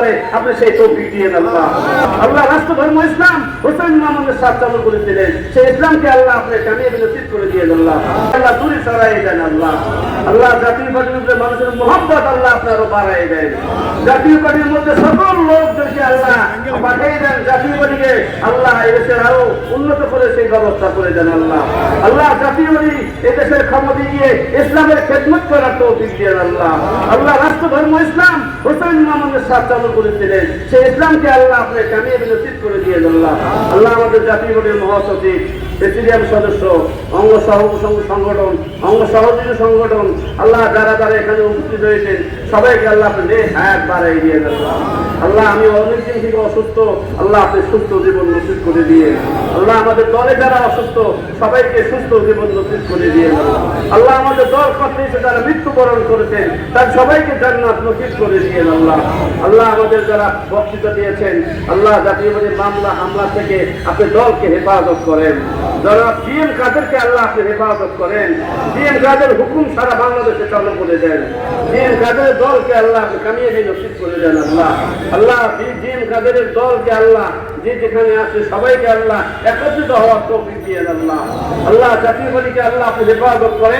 পারে আপনি সেই তৌফিক দিয়ে আল্লাহ। আল্লাহ রাষ্ট্র ধর্ম ইসলাম হোসেন মাহমুদের সাথ চালু করেছিলেন সেই ইসলামকে আল্লাহ আপনি কামিয়ে বিনতিত করে দিয়ে আল্লাহ। আল্লাহ দূরে সরাই দেন, আল্লাহ। আল্লাহ জাতীয় পার্টির মধ্যে মানুষের মোহাম্মত আল্লাহ আপনারও বাড়াই দেন। জাতীয় পার্টির মধ্যে সকল লোকদেরকে আল্লাহ পাঠিয়ে দেন। জাতীয় পার্টিকে আল্লাহ এই দেশের আরও উন্নত করে সেই ব্যবস্থা করে দেন, আল্লাহ। আল্লাহ জাতীয় এই ক্ষমতা দিয়ে ইসলামের খেদমত করার তৌফিক দিয়ে আল্লাহ। আল্লাহ রাষ্ট্র ধর্ম ইসলাম হোসেন মাহমুদের সাথ চালু করেছিলেন। সেই ইসলামকে আল্লাহ আপনি কামিয়ে বিনতিত করে দিয়ে আল্লাহ। আল্লাহ আমাদের জাতীয় পার্টির মহাসচিব, প্রেসিডিয়াম সদস্য, অঙ্গ সহ সংগঠন, অঙ্গ সহযোগী সংগঠন, আল্লাহ যারা যারা এখানে উপস্থিত হয়েছেন, সবাইকে আল্লাহ আপনি হায়াত বাড়াই দিয়ে দেন আল্লাহ, আমি অনেকদিন থেকে অসুস্থ। আল্লাহ, আপনি সুস্থ জীবন নসিব করে দিয়ে। আল্লাহ, আমাদের দলে যারা অসুস্থ, সবাইকে সুস্থ জীবন নসিব করে দিয়ে। আল্লাহ আমাদের দল করতে এসে যারা মৃত্যুবরণ করেছেন তার সবাইকে জান্নাত নসিব করে দিয়ে আল্লাহ। আল্লাহ আমাদের যারা বক্তৃতা দিয়েছেন, আল্লাহ জাতীয় মামলা, হামলা থেকে আপনি দলকে হেফাজত করেন। যারা জিএম কাদেরকে আল্লাহ আপনি হেফাজত করেন, জিএম কাদের হুকুম সারা বাংলাদেশে চালু করে দেন। জিএম কাদের দলকে আল্লাহ আপনি কামিয়ে দিয়ে নসিব করে দেন আল্লাহ। আল্লাহ জিএম কাদের দলকে আল্লাহ যে যেখানে আছে সবাইকে আল্লাহ একত্রিত হওয়ার তৌফিক দিয়ে আল্লাহ। আল্লাহ জাতীয় আল্লাহ আপনি হেফাজত করেন।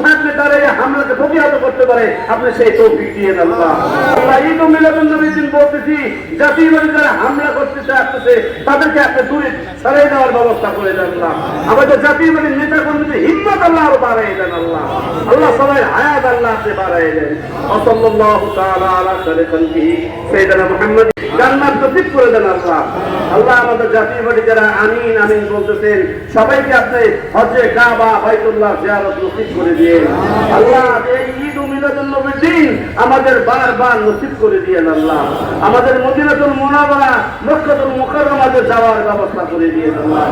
সামনে দাঁড়িয়ে হামলাকে প্রতিহত করতে পারে, আপনি সেই তৌফিক দিয়ে আল্লাহ। আল্লাহ ঈদ মিলাদুল নবীর দিন বলতেছি জাতীয় বাড়ি যারা হামলা করতে চাচ্ছে তাদেরকে আপনি দূরে সরাই দেওয়ার ব্যবস্থা করে দেন আল্লাহ। আমাদের জাতীয় নেতা কর্মীদের হিম্মত আল্লাহ আরও বাড়াই দেন আল্লাহ। আল্লাহ সবাই হায়াত আল্লাহ আপনি বাড়াই দেন ওসল্লাল্লাহু তাআলা আলা মুহাম্মদ জান্নাত নসিব করে দেন আল্লাহ। আল্লাহ আমাদের জাতীয় বাড়ি যারা আমিন আমিন বলতেছেন, সবাইকে আপনি হজে কাবা, বাইতুল্লাহ জিয়ারত নসিব করে দিয়ে। আল্লাহ এই ঈদ ও মিলাদুল নবীর দিন আমাদের বারবার নসিব করে দিয়েন আল্লাহ। আমাদের মদিনাতুল মুনাওয়ারা, মক্কাতুল মুকাররমাতে যাওয়ার ব্যবস্থা করে দিয়েন আল্লাহ।